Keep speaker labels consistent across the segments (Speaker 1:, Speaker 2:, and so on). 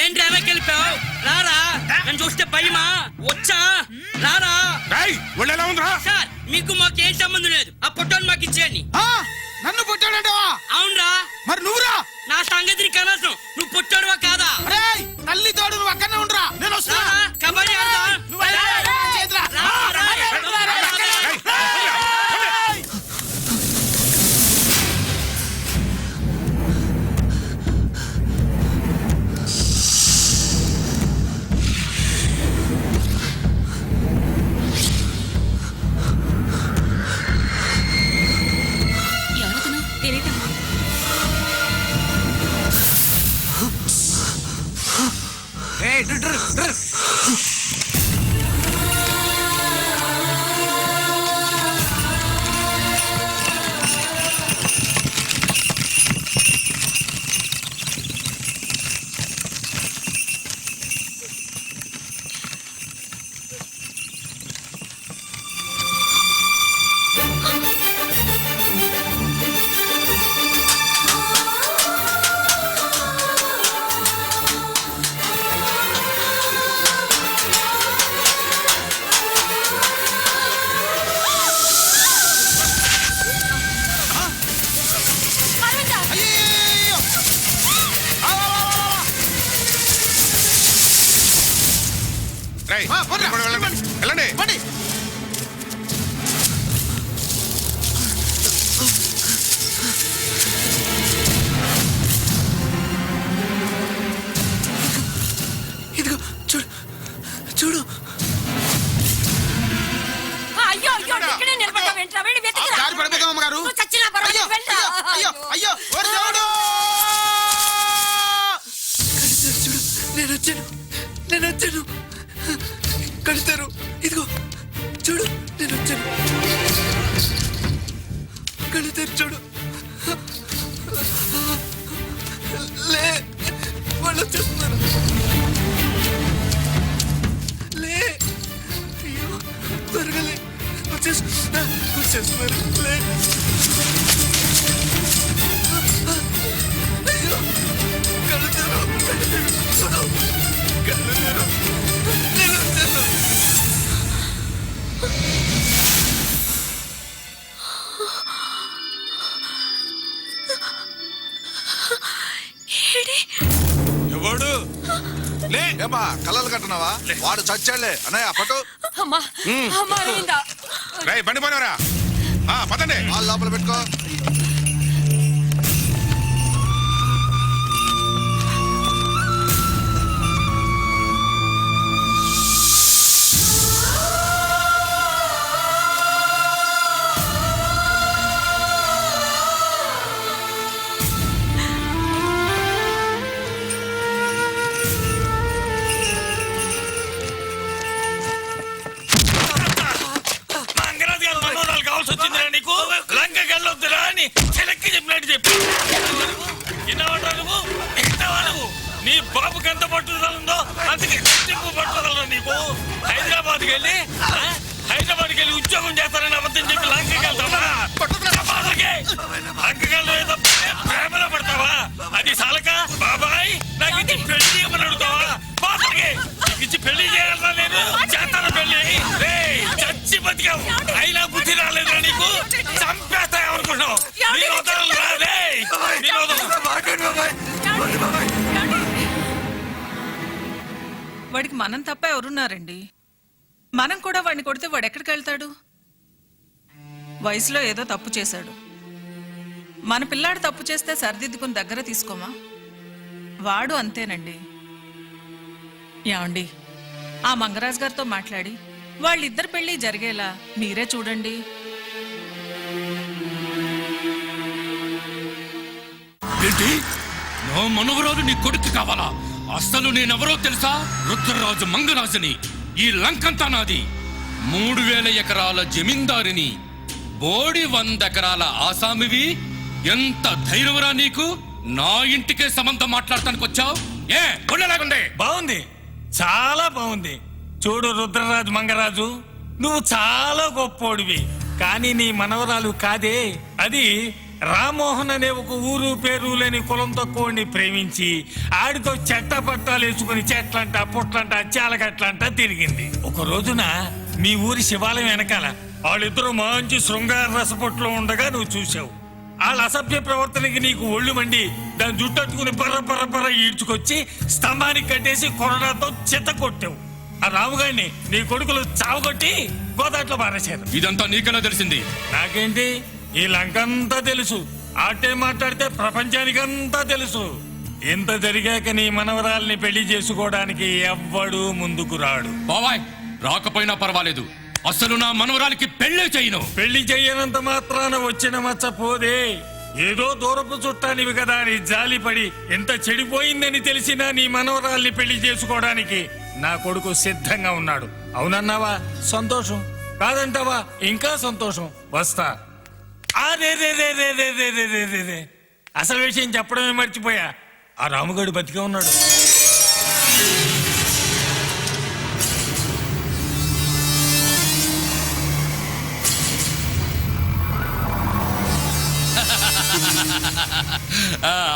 Speaker 1: ఏంటి వెనక్కి వెళ్ళిపోయావు రారా? నన్ను చూస్తే భయమా? వచ్చా? రారా?
Speaker 2: రేయ్ ఒళ్ళు ఎలా ఉందిరా
Speaker 1: సార్ మీకు మాకు ఏం సంబంధం లేదు. ఆ పొట్టోని మాకు ఇచ్చేయండి.
Speaker 3: నన్ను పుట్టాడంటావా
Speaker 1: అవునరా.
Speaker 3: మరి నువ్వురా?
Speaker 1: నా సంగతి నీకు
Speaker 2: వెళ్ళండి.
Speaker 3: ఇదిగో చూడు. చూడు.
Speaker 4: అయ్యో అయ్యో ఇక్కడే నిలబడ్డా వెంట్రా వెళ్ళి
Speaker 3: దారి పడిపోతాం అమ్మగారు
Speaker 4: నువ్వు చచ్చినా
Speaker 3: అయ్యో
Speaker 4: పర్వాలేదు వెళ్ళరా
Speaker 3: అయ్యో అయ్యో అయ్యో ఓరి దేవుడు చూడు. నేను వచ్చాను. కడతారు. ఇదిగో చూడు నేను వచ్చాను. కడతారు చూడు. లే వాళ్ళు వచ్చేస్తున్నారు. లే అయ్యో త్వరగా లే. వచ్చేస్తున్నారు వచ్చేస్తున్నారు. లే. అయ్యో కళ్ళు తెరు కళ్ళు తెరు కళ్ళు తెరు
Speaker 5: కలలు కట్టినావా? వాడు చచ్చాడులే. అన్నయ్య పట్టు.
Speaker 4: అమ్మా అమ్మా
Speaker 2: రేయ్ బండి పోనివరా? ఆ పదండి.
Speaker 5: వాళ్ళ లోపల పెట్టుకో.
Speaker 6: ఉందో అందుకే ఎక్కువ పట్టుదల నీకు? హైదరాబాద్కి వెళ్ళి ఆ? హైదరాబాద్కి వెళ్ళి ఉద్యోగం చేస్తానని అబద్ధం చెప్పి లంకకి వెళ్తావా? బాబాకి లంకకి వెళ్ళడం ప్రేమలో పడతావా? అది సాలక బాబాయ్ నాకు ఇది పెళ్ళి చేయమని అడుగుతావా? బాబాకి ఇచ్చి పెళ్ళి చేయాలన్నా నేను?
Speaker 7: వాడికి మనం తప్ప ఎవరున్నారండి? మనం కూడా వాడిని కొడితే వాడు ఎక్కడికి వెళ్తాడు? వయసులో ఏదో తప్పు చేశాడు. మన పిల్లాడు తప్పు చేస్తే సరిదిద్దుకుని దగ్గర తీసుకోమా? వాడు అంతేనండి. ఏమండి? ఆ మంగరాజ్ గారితో మాట్లాడి వాళ్ళిద్దరి పెళ్ళి జరిగేలా మీరే చూడండి.
Speaker 6: ఏంటి? నా మనవరాలు నీ కొడుకు కావాలా? అసలు నేనెవరో తెలుసా? రుద్రరాజు మంగరాజుని ఈ లంకంతా నాది. మూడు వేల ఎకరాల జమీందారిని బోడి వంద ఎకరాల ఆసామివి. ఎంత ధైర్యవరా నీకు? నా ఇంటికే సంబంధం మాట్లాడటానికి వచ్చావు? ఏ ఉండలేకుండే
Speaker 8: బాగుంది. చాలా బాగుంది. చూడు రుద్రరాజు మంగరాజు నువ్వు చాలా గొప్పోడివి.
Speaker 6: కానీ నీ మనవరాలు కాదే. అది రామ్మోహన్ అనే ఒక ఊరు పేరు లేని కులం తక్కువని ప్రేమించి ఆడితో చెట్ట పట్టాలు వేసుకుని చెట్లంట పుట్లంట చాలగట్లంట తిరిగింది. ఒక రోజున మీ ఊరి శివాలయం వెనకాల వాళ్ళిద్దరూ మంచి శృంగార రసపొట్లో ఉండగా నువ్వు చూసావు వాళ్ళ అసభ్య ప్రవర్తనకి నీకు ఒళ్ళు మండి దాన్ని జుట్టట్టుకుని బర్ర బర్ర బర్ర ఈడ్చుకొచ్చి స్తంభానికి కట్టేసి కొరడాతో చెత్త కొట్టావు. ఆ రాముగాడిని నీ కొడుకులు చావగొట్టి గోదాట్లో పారేశారు.
Speaker 8: ఇదంతా నీకెలా తెలిసింది.
Speaker 6: నాకేంటి? ఈ లంకంతా తెలుసు. ఆటే మాట్లాడితే ప్రపంచానికంతా తెలుసు. ఇంత జరిగాక నీ మనవరాల్ని పెళ్ళి చేసుకోవడానికి ఎవ్వడు ముందుకు రాడు.
Speaker 8: బావాయ్ రాకపోయినా పర్వాలేదు. అసలు నా మనవరాలికి పెళ్ళే చేయను.
Speaker 6: పెళ్ళి చెయ్యనంత మాత్రాన వచ్చిన మచ్చ పోదే. ఏదో దూరపు చుట్టానివి కదా అని జాలిపడి ఎంత చెడిపోయిందని తెలిసినా నీ మనవరాల్ని పెళ్ళి చేసుకోవడానికి నా కొడుకు సిద్ధంగా ఉన్నాడు. అవునన్నావా? సంతోషం. కాదంటావా? ఇంకా సంతోషం. వస్తా. రే రే రే రే రే రే రే రే రే రే. అసలు విషయం చెప్పడమే మర్చిపోయా. ఆ రాముగాడు బతికే ఉన్నాడు.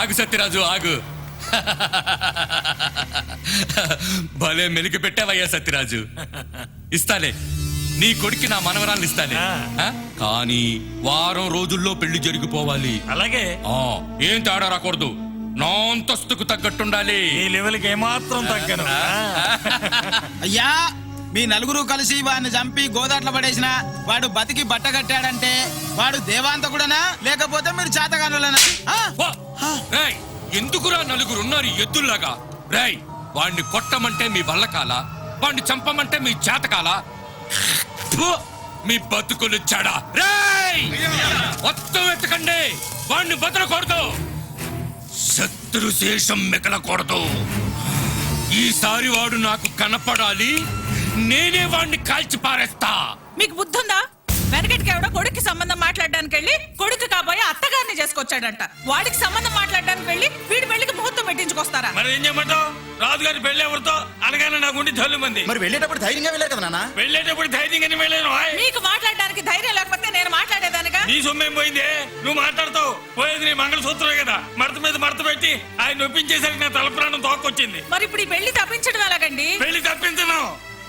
Speaker 8: ఆగు సత్యరాజు ఆగు. భలే మెలికి పెట్టావయ్యా సత్యరాజు. ఇస్తాలే. నీ కొడుక్కి నా మనవరాలు.
Speaker 6: ఆ?
Speaker 8: కానీ వారం రోజుల్లో పెళ్ళి జరిగిపోవాలి
Speaker 6: అలాగే
Speaker 8: ఆ, ఏం తేడా రాకూడదు నా అంతస్తుకు తగ్గట్టుండాలి
Speaker 6: ఈ లెవెల్కి ఏమాత్రం తగ్గను.
Speaker 9: అయ్యా మీ నలుగురు కలిసి వాడిని చంపి గోదాట్లో పడేసిన వాడు బతికి బట్ట కట్టాడంటే వాడు దేవాంతకుడనా లేకపోతే మీరు చేతగానులనా ఆ?
Speaker 8: వా! రేయ్, ఎందుకురా నలుగురు ఉన్నారు ఎద్దుల్లాగా రేయ్ వాణ్ణి కొట్టమంటే మీ వల్లకాల వాణ్ణి చంపమంటే మీ చేతకాల! మీ బతుకులు చెడ. రేయ్! మొత్తం ఎత్తకండి వాణ్ణి బతలకూడదు శత్రు శేషం మిగలకూడదు. ఈసారి వాడు నాకు కనపడాలి నేనే వాణ్ణి కాల్చి పారేస్తా.
Speaker 7: మీకు బుద్ధుందా? వెనకటికి ఎవడో కొడుక్కి సంబంధం మాట్లాడడానికి వెళ్ళి కొడుకు కాబోయే అత్తగారిని చేసుకొచ్చాడంట. వాడికి సంబంధం మాట్లాడడానికి వెళ్ళి వీడి పెళ్ళికి ముహూర్తం పెట్టించుకొస్తారా?
Speaker 6: మరి ఏం చేయమంటావు? రాజుగారి పెళ్ళి ఎవరితో? అనగానే నా గుండె జల్లు మంది.
Speaker 9: మరి వెళ్ళేటప్పుడు ధైర్యంగా వెళ్ళారు కదా నాన్న?
Speaker 6: వెళ్ళేటప్పుడు ధైర్యంగానే వెళ్ళాను.
Speaker 7: మీకు మాట్లాడడానికి ధైర్యం లేకపోతే నేను మాట్లాడేదానిగా
Speaker 6: నీ సొమ్మేం పోయిందే? నువ్వు మాట్లాడతావు. పోయేది నీ మంగళసూత్రమే కదా. మడత మీద మడత పెట్టి ఆయన నొప్పించేసరికి నా తల ప్రాణం తోక్కొచ్చింది.
Speaker 7: మరి ఇప్పుడు ఈ పెళ్ళి తప్పించడం ఎలాగండి?
Speaker 6: పెళ్ళి తప్పించను.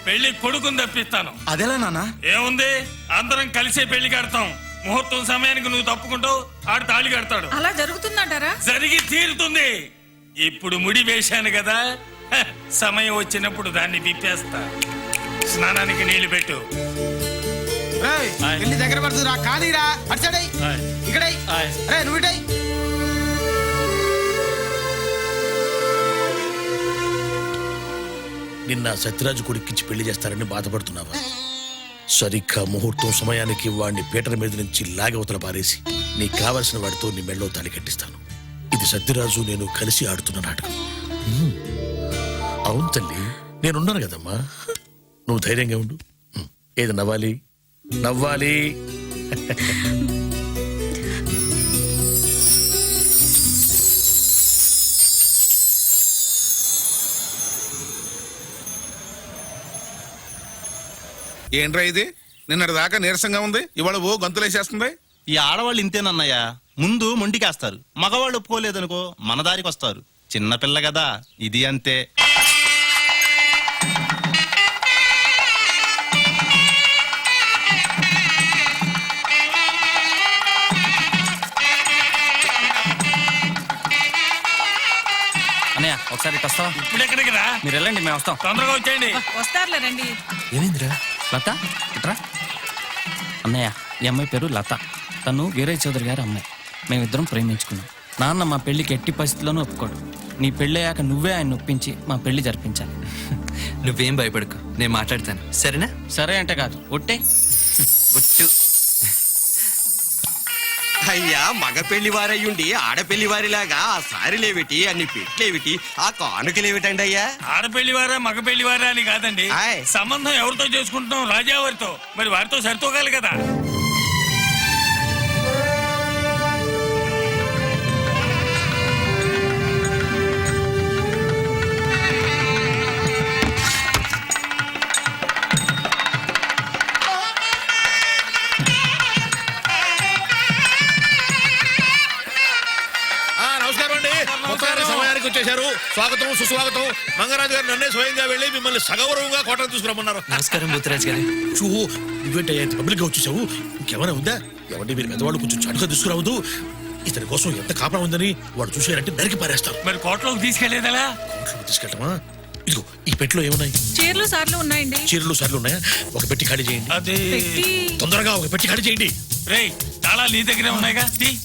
Speaker 6: పెళ్ళి కొడుకుని తప్పిస్తాను.
Speaker 9: అదేలా నాన్న?
Speaker 6: ఏముంది? అందరం కలిసే పెళ్ళి కడతాం. ముహూర్తం సమయానికి నువ్వు తప్పుకుంటావు ఆడు తాళి కడతాడు.
Speaker 7: అలా జరుగుతుందంటారా?
Speaker 6: జరిగి తీరుతుంది. ఇప్పుడు ముడి వేశాను కదా హ, సమయం వచ్చినప్పుడు దాన్ని విప్పేస్తా. స్నానానికి నీళ్ళు పెట్టు.
Speaker 9: రేయ్,
Speaker 6: ఆయ్.
Speaker 9: పెళ్ళి దగ్గర కానీరా అడిచాడై
Speaker 6: ఆయ్.
Speaker 9: ఇక్కడై.
Speaker 6: ఆయ్.
Speaker 9: రే నువ్వు ఇటై.
Speaker 3: నిన్న సత్యరాజు కొడుక్కిచ్చి పెళ్ళి చేస్తారని బాధపడుతున్నావా? సరిగ్గా ముహూర్తం సమయానికి వాడిని పీటల మీద నుంచి లాగవతల పారేసి నీకు కావలసిన వాడితో నీ మెళ్ళో తాళి కట్టిస్తాను. ఇది సత్యరాజు నేను కలిసి ఆడుతున్న నాటకం. అవును తల్లి నేనున్నాను కదమ్మా. నువ్వు ధైర్యంగా ఉండు. ఏది నవ్వాలి? నవ్వాలి.
Speaker 2: ఏంట్రా ఇది? నిన్నటి దాకా నీరసంగా ఉంది. ఇవాళ ఓ గంతులేసేస్తుంది.
Speaker 10: ఈ ఆడవాళ్ళు ఇంతేనన్నయ్య. ముందు మొండికేస్తారు మగవాళ్ళు ఒప్పుకోలేదనుకో మన దారికి వస్తారు. చిన్నపిల్ల కదా ఇది అంతే.
Speaker 1: అన్నయ్య ఒకసారి ఇటు వస్తావా?
Speaker 6: ఇప్పుడు ఎక్కడికి రా?
Speaker 1: మీరు వెళ్ళండి మేము వస్తాం.
Speaker 6: తొందరగా వచ్చేయండి.
Speaker 7: వస్తారులే రండి.
Speaker 3: ఏమైందిరా?
Speaker 1: లత ఇట్రా. అన్నయ్య ఈ అమ్మాయి పేరు లత. తను వీరయ్య చౌదరి గారి అమ్మాయి. మేమిద్దరం ప్రేమించుకున్నాం. నాన్న మా పెళ్ళికి ఎట్టి పరిస్థితుల్లోనూ ఒప్పుకోడు. నీ పెళ్ళయ్యాక నువ్వే ఆయన ఒప్పించి మా పెళ్ళి జరిపించాలి.
Speaker 11: నువ్వేం భయపడకు. నేను మాట్లాడతాను. సరేనా?
Speaker 1: సరే అంటే కాదు. ఒట్టే.
Speaker 11: ఒట్టు. అయ్యా మగ పెళ్ళి వారయ్యుండి ఆడపెళ్ళి వారిలాగా ఆ సారీలేమిటి అన్ని పెట్లేమిటి ఆ కానుకలేమిటండి అయ్యా?
Speaker 6: ఆడపెళ్ళి వారా మగ పెళ్ళి వారా అని కాదండి.
Speaker 11: ఆయ్.
Speaker 6: సంబంధం ఎవరితో చేసుకుంటున్నాం? రాజా వారితో మరి వారితో సరితూగాలి కదా.
Speaker 3: స్వాగతం సుస్వాగతం. మంగరాజు గారు నన్నే స్వయంగా వెళ్ళి మిమ్మల్ని సగౌరవంగా కోటలు తీసుకురమ్మన్నారు.
Speaker 1: నమస్కారం బుద్ధరాజ్ గారు.
Speaker 3: చూ నువ్వేంటయ్యా పబ్లిక్గా వచ్చేసావు? ఇంకెవరైనా ఉందా? ఎవరిని మీరు పెద్దవాళ్ళు కొంచెం చటుగా తీసుకురావద్దు. ఇతని కోసం ఎంత కాపలా ఉందని వాడు చూసారంటే నరికి పారేస్తారు.
Speaker 6: మరి కోటలోకి తీసుకెళ్ళేదలా
Speaker 3: కోట్లోకి తీసుకెళ్ళటమా? ఇదిగో ఈ పెట్టులో ఏమున్నాయి?
Speaker 7: చీరలు సార్లు ఉన్నాయండి.
Speaker 3: చీరలు సార్లు ఉన్నాయా? ఒక పెట్టి ఖాళీ చేయండి.
Speaker 6: అదే
Speaker 3: తొందరగా ఒక పెట్టి ఖాళీ చేయండి.
Speaker 6: రేయ్ తాళాలు నీ దగ్గరే ఉన్నాయిగా? తీ.